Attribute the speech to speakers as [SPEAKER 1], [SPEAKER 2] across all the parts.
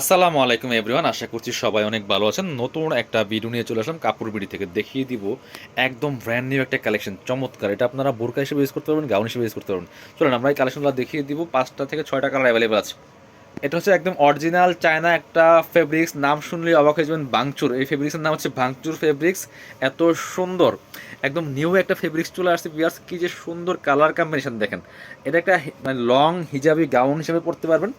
[SPEAKER 1] আসসালামু আলাইকুম এভরিওয়ান, আশা করছি সবাই অনেক ভালো আছেন। নতুন একটা ভিডিও নিয়ে চলে আসলাম কাপড় বিড়ি থেকে। দেখিয়ে দিব একদম ব্র্যান্ড নিউ একটা কালেকশন চমৎকার। এটা আপনারা বোরকা হিসেবে ইউজ করতে পারবেন গাউন হিসেবে ইউজ করতে পারবেন। চলুন, আমরা এই কালেকশনগুলো দেখিয়ে দিব। পাঁচটা থেকে ছয়টা কালার অ্যাভেলেবেল আছে। এটা হচ্ছে একদম অরিজিনাল চায়না একটা ফেব্রিক্স নাম শুনলে অবাক হয়ে যাবেন, বাংচুর। এই ফেব্রিক্সের নাম হচ্ছে বাংচুর ফেব্রিক্স এত সুন্দর, একদম নিউ একটা ফেব্রিক্স চলে আসছে বিয়ার্স কি যে সুন্দর কালার কম্বিনেশন দেখেন। এটা একটা মানে লং হিজাবি গাউন হিসেবে পড়তে পারবেন।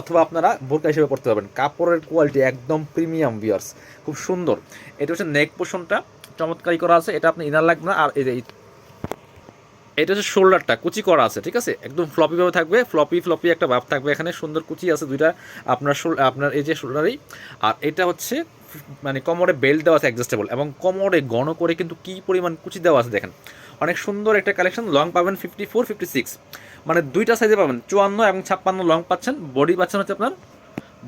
[SPEAKER 1] অথবা আপনারা বোরকা হিসেবে পড়তে পারবেন। কাপড়ের কোয়ালিটি একদম প্রিমিয়াম বিয়ার্স খুব সুন্দর। এটা হচ্ছে নেক পোষণটা চমৎকারই করা আছে। এটা আপনি ইনার লাগবে না। আর এই যে এটা হচ্ছে শোল্ডারটা কুচি করা আছে, ঠিক আছে? একদম ফ্লপিভাবে থাকবে। ফ্লপি ফ্লপি একটা ভাব থাকবে এখানে। সুন্দর কুচি আছে দুইটা। আপনার আপনার এই যে শোল্ডারই আর এটা হচ্ছে মানে কোমরে বেল্ট দেওয়া আছে অ্যাডজাস্টেবল এবং কোমরে ঘন করে কিন্তু কী পরিমাণ কুচি দেওয়া আছে দেখেন। অনেক সুন্দর একটা কালেকশন লং পাবেন ফিফটি ফোর ফিফটি সিক্স মানে দুইটা সাইজে পাবেন, চুয়ান্ন এবং ছাপ্পান্ন লং পাচ্ছেন। বডি পাচ্ছেন হচ্ছে আপনার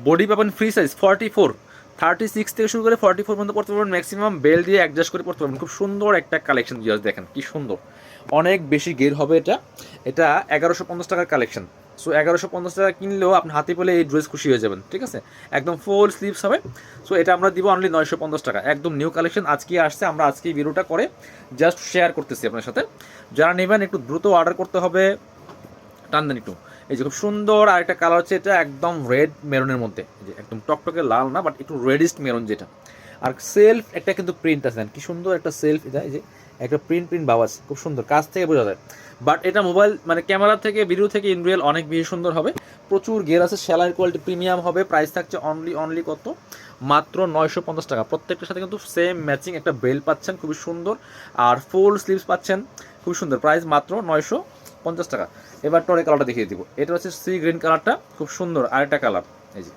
[SPEAKER 1] বডি পাবেন free size forty four thirty six থেকে শুরু করে ফর্টি ফোর পর্যন্ত পড়তে পারবেন ম্যাক্সিমাম বেল দিয়ে অ্যাডজাস্ট করে পড়তে পারবেন। খুব সুন্দর একটা কালেকশন জিয়াস দেখেন, কি সুন্দর। অনেক বেশি গের হবে এটা। এটা এগারোশো পঞ্চাশ টাকার কালেকশন সো এগারোশো পঞ্চাশ টাকা কিনলেও আপনি হাতে পেলে এই ড্রেস খুশি হয়ে যাবেন, ঠিক আছে? একদম ফুল স্লিভস হবে। সো এটা আমরা দিব অনলি নয়শো পঞ্চাশ টাকা। একদম নিউ কালেকশন আজকে আসছে, আমরা আজকে ভিডিওটা করে জাস্ট শেয়ার করতেছি আপনার সাথে। যারা নেবেন, একটু দ্রুত অর্ডার করতে হবে। টান দেন একটু। এই যে খুব সুন্দর আর একটা কালার হচ্ছে এটা একদম রেড মেরুনের মধ্যে। যে একদম টকটকে লাল না বাট একটু রেডিস্ট মেরুন যেটা। আর সেলফ একটা কিন্তু প্রিন্ট আছে কি সুন্দর একটা সেলফ এটা, এই যে একটা প্রিন্ট প্রিন্ট বাবা আছে, খুব সুন্দর, কাছ থেকে বোঝা যায়। বাট এটা মোবাইল মানে ক্যামেরা থেকে ভিডিও থেকে ইন রিয়েল অনেক বেশি সুন্দর হবে। প্রচুর গের আছে সেলাইয়ের কোয়ালিটি প্রিমিয়াম হবে প্রাইস থাকছে অনলি অনলি কত? মাত্র নয়শো পঞ্চাশ টাকা। প্রত্যেকটার সাথে কিন্তু সেম ম্যাচিং একটা বেল্ট পাচ্ছেন, খুবই সুন্দর। আর ফুল স্লিভস পাচ্ছেন, খুবই সুন্দর। প্রাইস মাত্র নয়শো পঞ্চাশ টাকা। এবার টরে কালারটা দেখিয়ে দিব। এটা হচ্ছে সি গ্রিন কালারটা খুব সুন্দর আরেকটা কালার এই যে।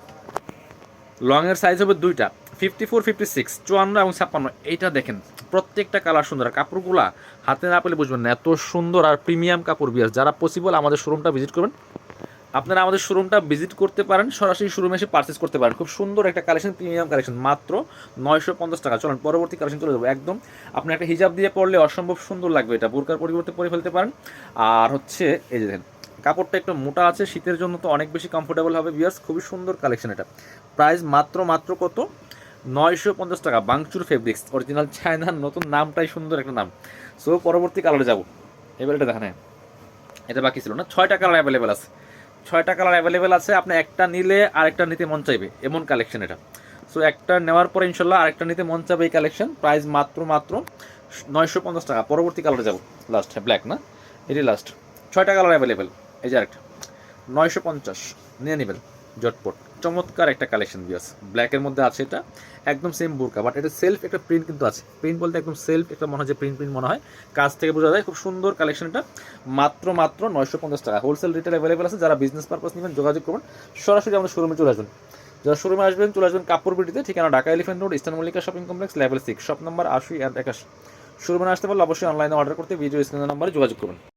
[SPEAKER 1] লংয়ের সাইজ হবে দুইটা ফিফটি ফোর ফিফটি সিক্স চুয়ান্ন এবং ছাপ্পান্ন। এইটা দেখেন, প্রত্যেকটা কালার সুন্দর। আর কাপড়গুলা হাতে না পেলে বুঝবেন না, এত সুন্দর আর প্রিমিয়াম কাপড় বিয়ার। যারা পসিবল আমাদের শোরুমটা ভিজিট করবেন আপনারা আমাদের শোরুমটা ভিজিট করতে পারেন, সরাসরি শোরুমে এসে পারচেস করতে পারেন। খুব সুন্দর একটা কালেকশন প্রিমিয়াম কালেকশন মাত্র নয়শো পঞ্চাশ টাকা। চলেন, পরবর্তী কালেকশন চলে যাব। একদম আপনি একটা হিজাব দিয়ে পড়লে অসম্ভব সুন্দর লাগবে এটা। বোরকার পরিবর্তে পরে ফেলতে পারেন। আর হচ্ছে, এই যে দেখেন, কাপড়টা একটু মোটা আছে, শীতের জন্য তো অনেক বেশি কমফোর্টেবল হবে বিয়ার্স খুবই সুন্দর কালেকশন এটা। প্রাইস মাত্র মাত্র কত? নয়শো পঞ্চাশ টাকা, বাংচুর ফেব্রিক্স অরিজিনাল চায়নার নতুন নামটাই সুন্দর একটা নাম। সো পরবর্তী কালারে যাব। এবার এটা দেখেন হ্যাঁ। এটা বাকি ছিল না, ছয়টা কালার অ্যাভেলেবেল আছে। ছয়টা কালার অ্যাভেলেবেল আছে, আপনি একটা নিলে আরেকটা নিতে মন চাইবে, এমন কালেকশন এটা। সো একটা নেওয়ার পর ইনশাল্লাহ আরেকটা নিতে মন চাইবে এই কালেকশন প্রাইস মাত্র মাত্র নয়শো পঞ্চাশ টাকা। পরবর্তী কালারে যাব লাস্ট হ্যাঁ ব্ল্যাক না? এটি লাস্ট ছয়টা কালার অ্যাভেলেবেল এই যে আরেকটা। নয়শো পঞ্চাশ, নিয়ে নেবেন। জটপট। চমৎকার একটা কালেকশন বিয়াস ব্ল্যাকের মধ্যে আছে এটা, একদম সেম বোরকা বাট এটা সেলফ একটা প্রিন্ট কিন্তু আছে। প্রিন্ট বলতে একদম সেলফ একটা মনে হয় যে প্রিন্ট প্রিন্ট মনে হয়। কাজ থেকে বোঝা যায়, খুব সুন্দর কালেকশন এটা। মাত্র মাত্র নয়শো পঞ্চাশ টাকা। হোলসেল রিটেল অ্যাভেলেবেল আছে, যারা বিজনেস পারপাস নেবেন, যোগাযোগ করবেন সরাসরি আমাদের শোরুমে চলে আসবেন। যারা শোরুমে আসবেন, চলে আসবেন কাপড় বিটিতে ঠিকানা Dhaka elephant road eastern Mallika shopping complex level six shop number আশি অ্যান্ড একাশি। শোরুমে আসতে পারলে অবশ্যই অনলাইনে অর্ডার করতে ভিডিও স্ক্রিনের নাম্বারে যোগাযোগ করবেন